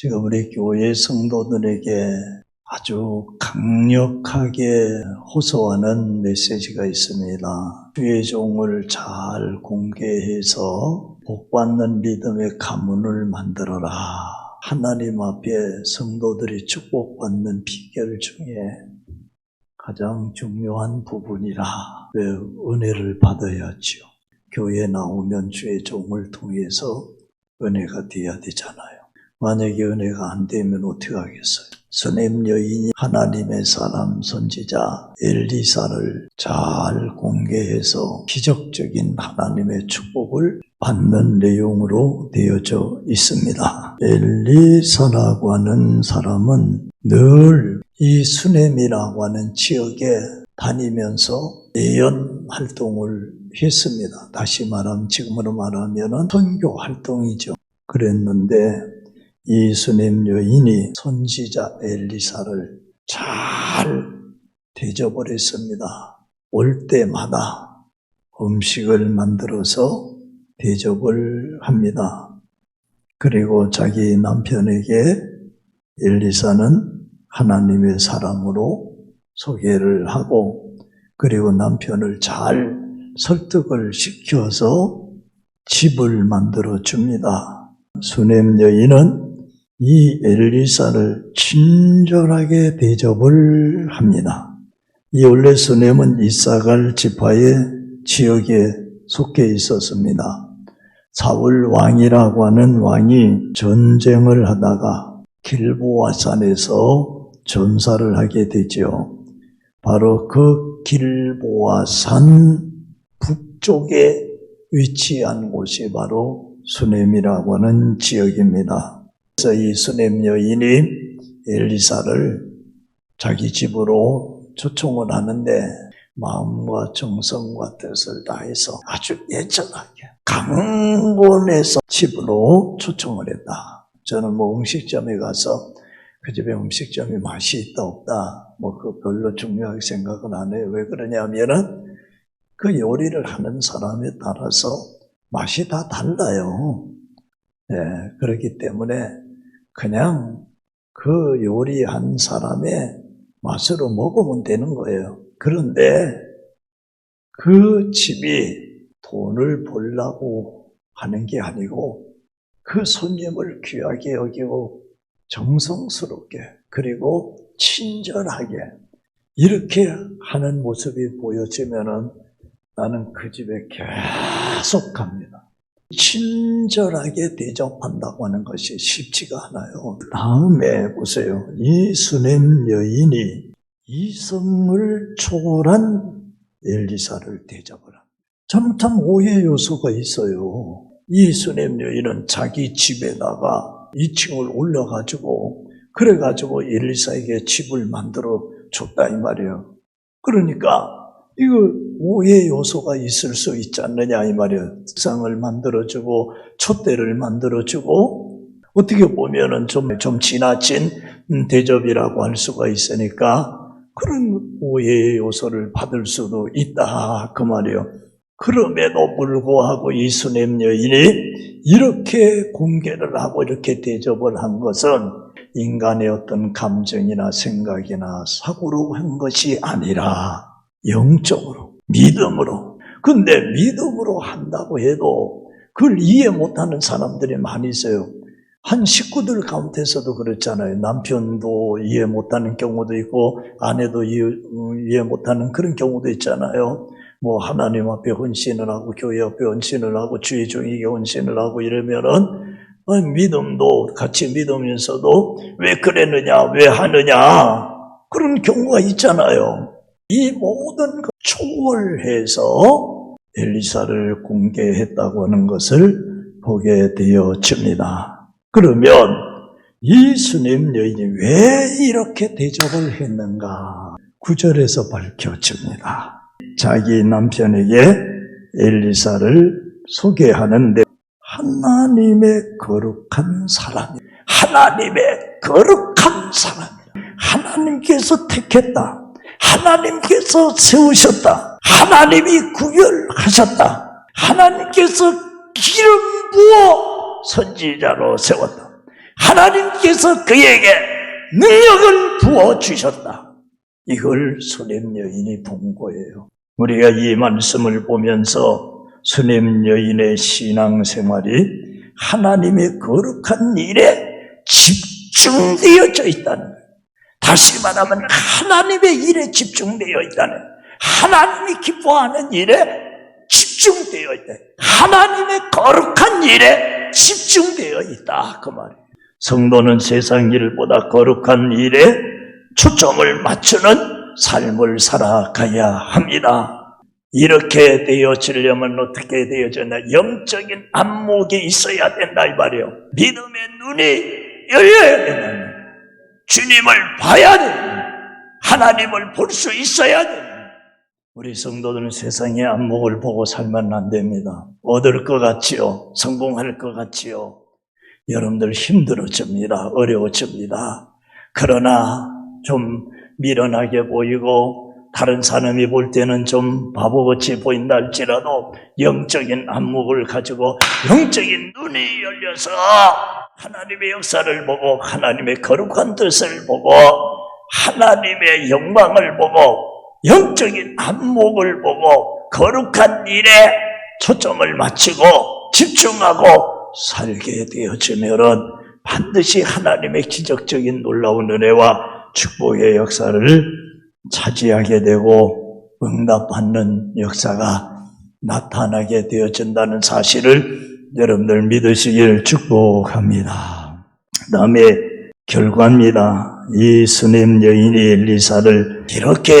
지금 우리 교회 성도들에게 아주 강력하게 호소하는 메시지가 있습니다. 주의 종을 잘 공개해서 복받는 믿음의 가문을 만들어라. 하나님 앞에 성도들이 축복받는 비결 중에 가장 중요한 부분이라 왜 은혜를 받아야지요. 교회 나오면 주의 종을 통해서 은혜가 돼야 되잖아요. 만약에 은혜가 안 되면 어떻게 하겠어요? 스냅 여인이 하나님의 사람 선지자 엘리사를 잘 공개해서 기적적인 하나님의 축복을 받는 내용으로 되어져 있습니다. 엘리사라고 하는 사람은 늘 이 수넴이라고 하는 지역에 다니면서 예언 활동을 했습니다. 다시 말하면 지금으로 말하면 선교 활동이죠. 그랬는데 이 수넴 여인이 선지자 엘리사를 잘 대접을 했습니다. 올 때마다 음식을 만들어서 대접을 합니다. 그리고 자기 남편에게 엘리사는 하나님의 사람으로 소개를 하고 그리고 남편을 잘 설득을 시켜서 집을 만들어 줍니다. 수넴 여인은 이 엘리사를 친절하게 대접을 합니다. 이 원래 수넴은 이사갈 지파의 지역에 속해 있었습니다. 사울 왕이라고 하는 왕이 전쟁을 하다가 길보아 산에서 전사를 하게 되죠. 바로 그 길보아 산 북쪽에 위치한 곳이 바로 수넴이라고 하는 지역입니다. 그래서 이 수넴 여인이 엘리사를 자기 집으로 초청을 하는데 마음과 정성과 뜻을 다해서 아주 예전하게 강원에서 집으로 초청을 했다. 저는 뭐 음식점에 가서 그 집에 음식점이 맛이 있다 없다 뭐 그 별로 중요하게 생각은 안 해요. 왜 그러냐면은 그 요리를 하는 사람에 따라서 맛이 다 달라요. 예, 그렇기 때문에 그냥 그 요리한 사람의 맛으로 먹으면 되는 거예요. 그런데 그 집이 돈을 벌라고 하는 게 아니고 그 손님을 귀하게 여기고 정성스럽게 그리고 친절하게 이렇게 하는 모습이 보여지면은 나는 그 집에 계속 갑니다. 친절하게 대접한다고 하는 것이 쉽지가 않아요. 다음에 보세요. 이 수넴 여인이 이성을 초월한 엘리사를 대접을 합니다. 참참 오해 요소가 있어요. 이 수넴 여인은 자기 집에다가 2층을 올려가지고 그래가지고 엘리사에게 집을 만들어 줬다 이 말이에요. 그러니까 이거 오해 요소가 있을 수 있지 않느냐 이 말이에요. 상을 만들어주고 촛대를 만들어주고 어떻게 보면은 좀, 좀 지나친 대접이라고 할 수가 있으니까 그런 오해의 요소를 받을 수도 있다 그 말이에요. 그럼에도 불구하고 이 수냄 여인이 이렇게 공개를 하고 이렇게 대접을 한 것은 인간의 어떤 감정이나 생각이나 사고로 한 것이 아니라 영적으로, 믿음으로. 근데 믿음으로 한다고 해도 그걸 이해 못하는 사람들이 많이 있어요. 한 식구들 가운데서도 그렇잖아요. 남편도 이해 못하는 경우도 있고 아내도 이해 못하는 그런 경우도 있잖아요. 뭐 하나님 앞에 헌신을 하고 교회 앞에 헌신을 하고 주의 종에게 헌신을 하고 이러면은 믿음도 같이 믿으면서도 왜 그랬느냐 왜 하느냐 그런 경우가 있잖아요. 이 모든 걸 초월해서 엘리사를 공개했다고 하는 것을 보게 되어집니다. 그러면 이 수님 여인이 왜 이렇게 대접을 했는가? 구절에서 밝혀집니다. 자기 남편에게 엘리사를 소개하는데 하나님의 거룩한 사람이 하나님의 거룩한 사람 하나님께서 택했다. 하나님께서 세우셨다. 하나님이 구별하셨다. 하나님께서 기름 부어 선지자로 세웠다. 하나님께서 그에게 능력을 부어 주셨다. 이걸 수냄 여인이 본 거예요. 우리가 이 말씀을 보면서 수냄 여인의 신앙생활이 하나님의 거룩한 일에 집중되어져 있다는 거예요. 다시 말하면 하나님의 일에 집중되어 있다는. 하나님이 기뻐하는 일에 집중되어 있다. 하나님의 거룩한 일에 집중되어 있다. 그 말이에요. 성도는 세상 일보다 거룩한 일에 초점을 맞추는 삶을 살아가야 합니다. 이렇게 되어지려면 어떻게 되어졌나? 영적인 안목이 있어야 된다 이 말이에요. 믿음의 눈이 열려야 된다. 주님을 봐야 된다. 하나님을 볼 수 있어야 된다. 우리 성도들은 세상의 안목을 보고 살면 안 됩니다. 얻을 것 같지요. 성공할 것 같지요. 여러분들 힘들어집니다. 어려워집니다. 그러나 좀 미련하게 보이고 다른 사람이 볼 때는 좀 바보같이 보인다 할지라도 영적인 안목을 가지고 영적인 눈이 열려서 하나님의 역사를 보고 하나님의 거룩한 뜻을 보고 하나님의 영광을 보고 영적인 안목을 보고 거룩한 일에 초점을 맞추고 집중하고 살게 되어지면은 반드시 하나님의 기적적인 놀라운 은혜와 축복의 역사를 차지하게 되고 응답받는 역사가 나타나게 되어진다는 사실을 여러분들 믿으시길 축복합니다. 다음에 결과입니다. 이 스님 여인이 엘리사를 이렇게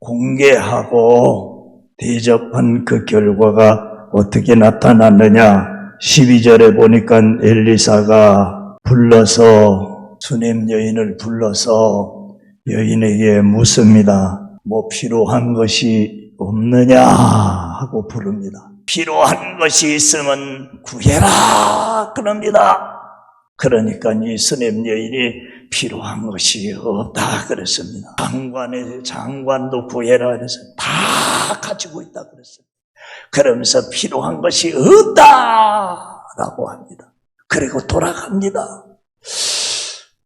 공개하고 대접한 그 결과가 어떻게 나타났느냐? 12절에 보니까 엘리사가 불러서 수냄 여인을 불러서 여인에게 묻습니다. 뭐 필요한 것이 없느냐 하고 부릅니다. 필요한 것이 있으면 구해라 그럽니다. 그러니까 이 스냄 여인이 필요한 것이 없다 그랬습니다. 장관의 장관도 구해라 그래서 다 가지고 있다 그랬습니다. 그러면서 필요한 것이 없다라고 합니다. 그리고 돌아갑니다.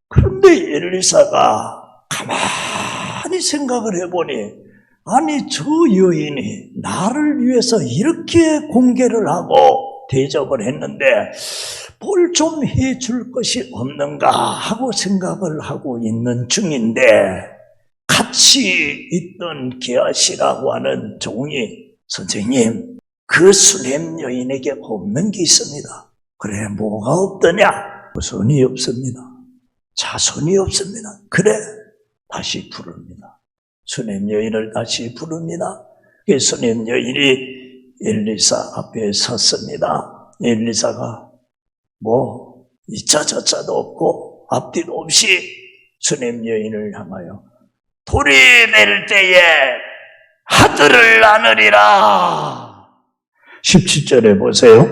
그런데 엘리사가 가만히 생각을 해보니 아니 저 여인이 나를 위해서 이렇게 공개를 하고 대접을 했는데 뭘 좀 해줄 것이 없는가 하고 생각을 하고 있는 중인데 같이 있던 게하시라고 하는 종이 선생님 그 수냄 여인에게 없는 게 있습니다. 그래 뭐가 없더냐? 후손이 없습니다. 자손이 없습니다. 그래 다시 부릅니다. 수냄 여인을 다시 부릅니다. 그 수냄 여인이 엘리사 앞에 섰습니다. 엘리사가 뭐 이자 저자도 없고 앞뒤도 없이 수냄 여인을 향하여 돌이 낼 때에 하들을 나누리라. 17절에 보세요.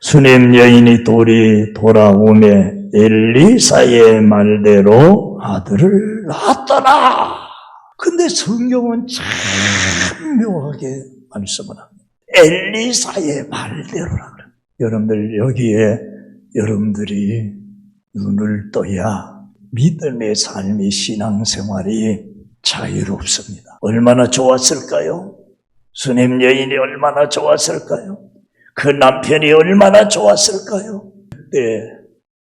수냄 여인이 돌이 돌아오매 엘리사의 말대로 아들을 낳았더라. 근데 성경은 참 묘하게 말씀을 합니다. 엘리사의 말대로라. 여러분들 여기에 여러분들이 눈을 떠야 믿음의 삶의 신앙생활이 자유롭습니다. 얼마나 좋았을까요? 수냄 여인이 얼마나 좋았을까요? 그 남편이 얼마나 좋았을까요? 그때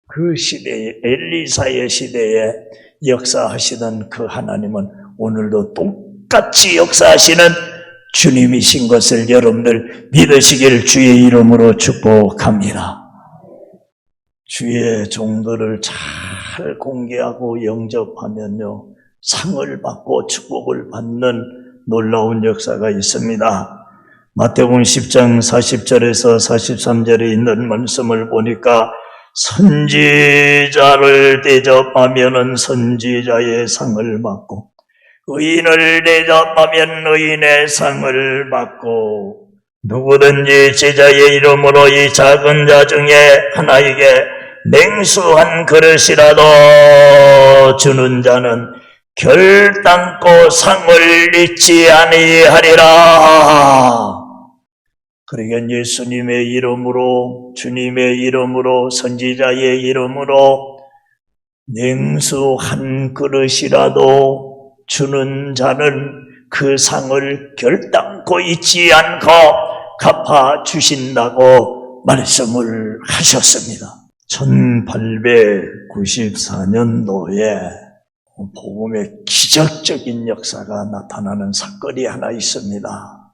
그 시대에 엘리사의 시대에 역사하시던 그 하나님은 오늘도 똑같이 역사하시는 주님이신 것을 여러분들 믿으시길 주의 이름으로 축복합니다. 주의 종들을 잘 공개하고 영접하면요, 상을 받고 축복을 받는 놀라운 역사가 있습니다. 마태복음 10장 40절에서 43절에 있는 말씀을 보니까 선지자를 대접하면은 선지자의 상을 받고 의인을 대접하면 의인의 상을 받고 누구든지 제자의 이름으로 이 작은 자 중에 하나에게 냉수한 그릇이라도 주는 자는 결단코 상을 잊지 아니하리라. 그러니까 예수님의 이름으로 주님의 이름으로 선지자의 이름으로 냉수 한 그릇이라도 주는 자는 그 상을 결단코 잊지 않고 갚아 주신다고 말씀을 하셨습니다. 1894년도에 복음의 기적적인 역사가 나타나는 사건이 하나 있습니다.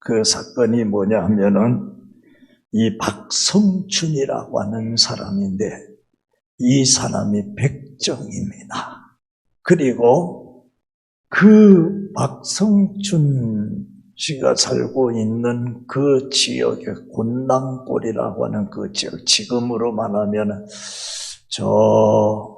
그 사건이 뭐냐 하면은 이 박성춘이라고 하는 사람인데 이 사람이 백정입니다. 그리고 그 박성춘 씨가 살고 있는 그 지역의 곤당골이라고 하는 그 지역, 지금으로 말하면 저 어,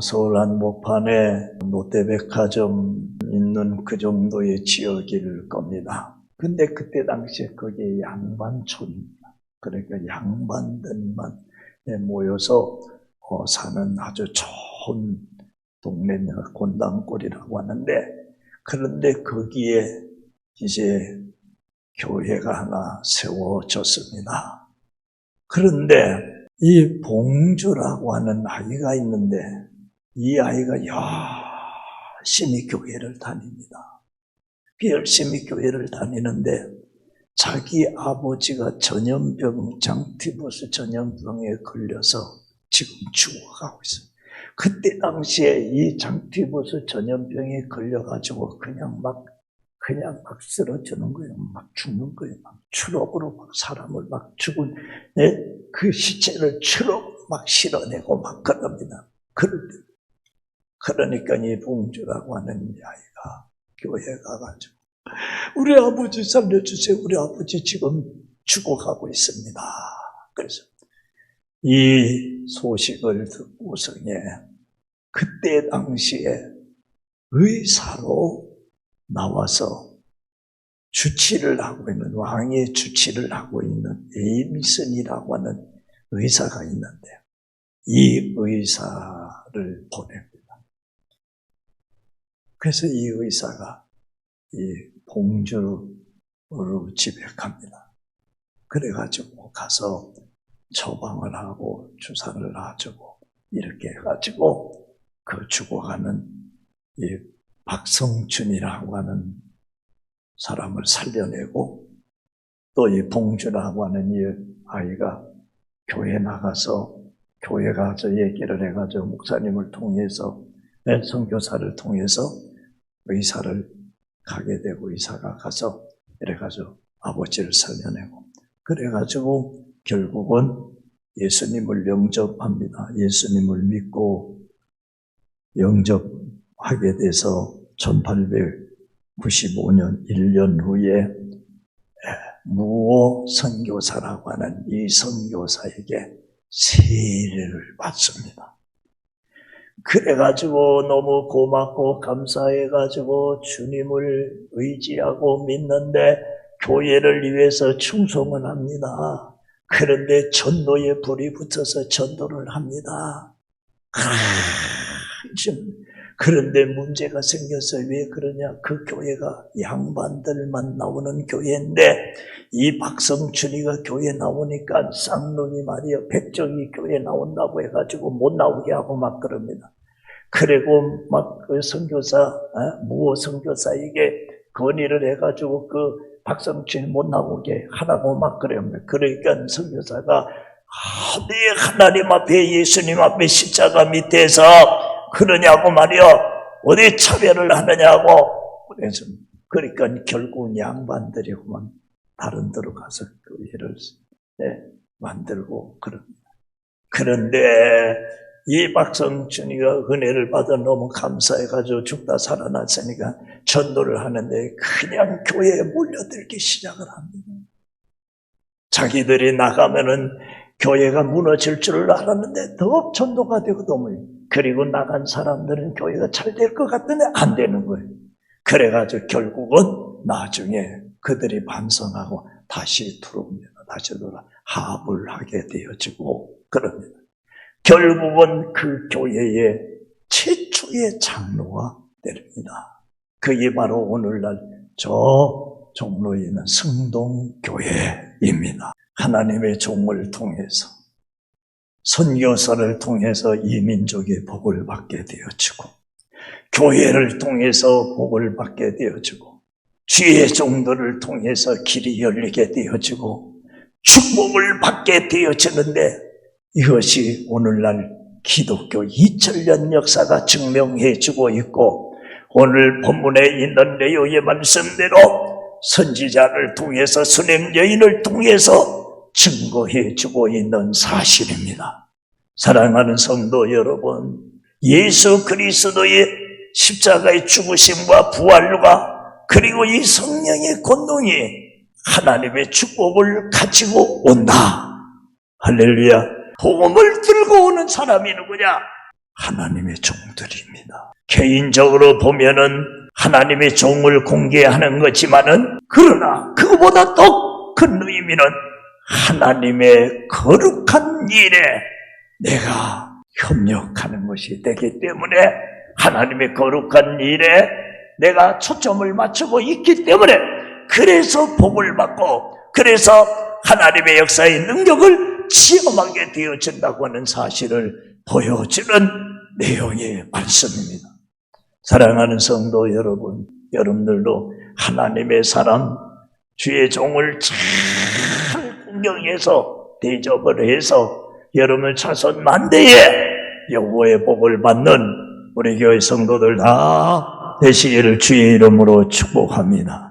서울 한복판에 롯데백화점 있는 그 정도의 지역일 겁니다. 근데 그때 당시에 거기에 양반촌입니다. 그러니까 양반들만 모여서 어, 사는 아주 좋은 동네입니다. 곤당골이라고 하는데 그런데 거기에 이제 교회가 하나 세워졌습니다. 그런데 이 봉주라고 하는 아이가 있는데 이 아이가 열심히 교회를 다닙니다. 열심히 교회를 다니는데 자기 아버지가 전염병, 장티버스 전염병에 걸려서 지금 죽어가고 있어요. 그때 당시에 이 장티버스 전염병에 걸려가지고 그냥 막, 그냥 막 쓰러지는 거예요. 막 죽는 거예요. 막 추럭으로 막 사람을 막 죽은, 예? 그 시체를 추럭 막 실어내고 막 그럽니다. 그런데, 그러니까 이 봉주라고 하는 아이가 교회 가가지고, 우리 아버지 살려주세요. 우리 아버지 지금 죽어가고 있습니다. 그래서 이 소식을 듣고서에 그때 당시에 의사로 나와서 주치를 하고 있는 왕의 주치를 하고 있는 에이미슨이라고 하는 의사가 있는데 이 의사를 보냅니다. 그래서 이 의사가 이 봉주로 집에 갑니다. 그래가지고 가서 처방을 하고 주사를 놔주고 이렇게 해가지고 그 죽어가는 이 박성춘이라고 하는 사람을 살려내고 또 이 봉주라고 하는 이 아이가 교회 나가서 교회 가서 얘기를 해가지고 목사님을 통해서 선교사를 통해서 의사를 가게 되고 의사가 가서 이래가지고 아버지를 살려내고 그래가지고 결국은 예수님을 영접합니다. 예수님을 믿고 영접하게 돼서 1895년 1년 후에 무호 선교사라고 하는 이 선교사에게 세례를 받습니다. 그래가지고 너무 고맙고 감사해가지고 주님을 의지하고 믿는데 교회를 위해서 충성을 합니다. 그런데 전도에 불이 붙어서 전도를 합니다. 아, 좀 그런데 문제가 생겼어요. 왜 그러냐? 그 교회가 양반들만 나오는 교회인데 이 박성춘이가 교회 나오니까 쌍놈이 말이야 백정이 교회 나온다고 해가지고 못 나오게 하고 막 그럽니다. 그리고 막 그 선교사 어? 무호 선교사에게 건의를 해가지고 그 박성춘이 못 나오게 하라고 막 그럽니다. 그러니까 선교사가 하나님 앞에 예수님 앞에 십자가 밑에서 그러냐고 말이요. 어디 차별을 하느냐고. 그래서, 그러니까 결국 양반들이구만 다른 데로 가서 교회를 네, 만들고 그럽니다. 그런데 이 박성춘이가 은혜를 받아 너무 감사해가지고 죽다 살아났으니까 전도를 하는데 그냥 교회에 몰려들기 시작을 합니다. 자기들이 나가면은 교회가 무너질 줄 알았는데 더 전도가 너무 그리고 나간 사람들은 교회가 잘 될 것 같은데 안 되는 거예요. 그래가지고 결국은 나중에 그들이 반성하고 다시 들어옵니다. 다시 돌아 합을 하게 되어지고 그럽니다. 결국은 그 교회의 최초의 장로가 됩니다. 그게 바로 오늘날 저 종로에 있는 승동교회입니다. 하나님의 종을 통해서 선교사를 통해서 이 민족의 복을 받게 되어지고 교회를 통해서 복을 받게 되어지고 주의 종들을 통해서 길이 열리게 되어지고 축복을 받게 되어지는데 이것이 오늘날 기독교 2000년 역사가 증명해주고 있고 오늘 본문에 있는 내용의 말씀대로 선지자를 통해서 순행 여인을 통해서 증거해 주고 있는 사실입니다. 사랑하는 성도 여러분, 예수 그리스도의 십자가의 죽으심과 부활과 그리고 이 성령의 권능이 하나님의 축복을 가지고 온다. 할렐루야. 복음을 들고 오는 사람이 누구냐? 하나님의 종들입니다. 개인적으로 보면은 하나님의 종을 공개하는 거지만은 그러나 그보다 더 큰 의미는 하나님의 거룩한 일에 내가 협력하는 것이 되기 때문에 하나님의 거룩한 일에 내가 초점을 맞추고 있기 때문에 그래서 복을 받고 그래서 하나님의 역사의 능력을 체험하게 되어진다고 하는 사실을 보여주는 내용의 말씀입니다. 사랑하는 성도 여러분, 여러분들도 하나님의 사람, 주의 종을 잘 공경해서 대접을 해서 여러분 자손 만대에 여호와의 복을 받는 우리 교회 성도들 다 되시기를 주의 이름으로 축복합니다.